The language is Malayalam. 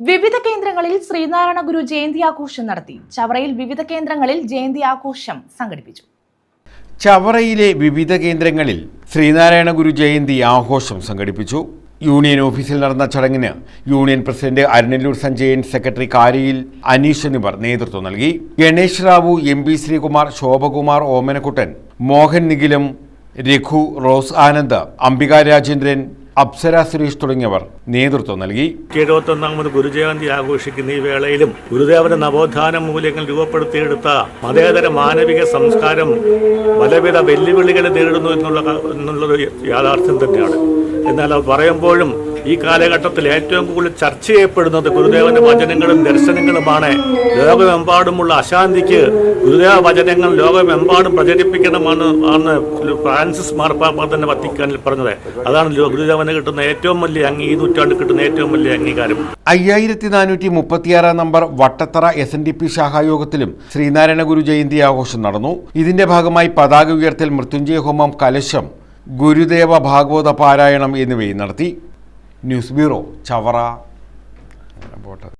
വിവിധ കേന്ദ്രങ്ങളിൽ ശ്രീനാരായണ ഗുരു ജയന്തി ആഘോഷം നടത്തി. ചവറയിൽ വിവിധ കേന്ദ്രങ്ങളിൽ ജയന്തി ആഘോഷം സംഘടിപ്പിച്ചു. ചവറയിലെ വിവിധ കേന്ദ്രങ്ങളിൽ ശ്രീനാരായണ ഗുരു ജയന്തി ആഘോഷം സംഘടിപ്പിച്ചു. യൂണിയൻ ഓഫീസിൽ നടന്ന ചടങ്ങിന് union president Arunallur Sanjayan secretary കാരിയിൽ Aneesh എന്നിവർ നേതൃത്വം നൽകി. ഗണേഷ് റാവു എം പി ശ്രീകുമാർ ശോഭകുമാർ ഓമനക്കുട്ടൻ മോഹൻ നിഖിലും രഘു റോസ് ആനന്ദ് അംബിക രാജേന്ദ്രൻ അപ്സര സുരേഷ് തുടങ്ങിയവർ നേതൃത്വം നൽകി. എഴുപത്തൊന്നാമത് ഗുരുജയന്തി ആഘോഷിക്കുന്ന ഈ വേളയിലും ഗുരുദേവന്റെ നവോത്ഥാന മൂല്യങ്ങൾ രൂപപ്പെടുത്തിയെടുത്ത മതേതര മാനവിക സംസ്കാരം പലവിധ വെല്ലുവിളികളെ നേരിടുന്നു എന്നുള്ള എന്നുള്ളൊരു യാഥാർത്ഥ്യം തന്നെയാണ്. എന്നാൽ അത് പറയുമ്പോഴും ഈ കാലഘട്ടത്തിൽ ഏറ്റവും കൂടുതൽ ചർച്ച ചെയ്യപ്പെടുന്നത് ഗുരുദേവന്റെ വചനങ്ങളും ദർശനങ്ങളുമാണ്. ലോകമെമ്പാടുമുള്ള അശാന്തിക്ക് ഗുരുദേവ വചനങ്ങൾ ലോകമെമ്പാടും പ്രചരിപ്പിക്കണമെന്ന് ആണ് ഫ്രാൻസിസ് മാർപ്പാപ്പ തന്നെ വത്തിക്കാനിൽ പറഞ്ഞത്. അതാണ് ഗുരുദേവന് കിട്ടുന്ന ഏറ്റവും വലിയ അംഗീ ഈ നൂറ്റാണ്ട് കിട്ടുന്ന ഏറ്റവും വലിയ അംഗീകാരം. അയ്യായിരത്തി നാനൂറ്റി മുപ്പത്തിയാറാം number Vattathara S N D P ശാഖായോഗത്തിലും Sreenarayana Guru Jayanti ആഘോഷം നടന്നു. ഇതിന്റെ ഭാഗമായി പതാക ഉയർത്തൽ മൃത്യുഞ്ജയ ഹോമം കലശം ഗുരുദേവ ഭാഗവത പാരായണം എന്നിവയും നടത്തി. News bureau Chavara. പോട്ടെ.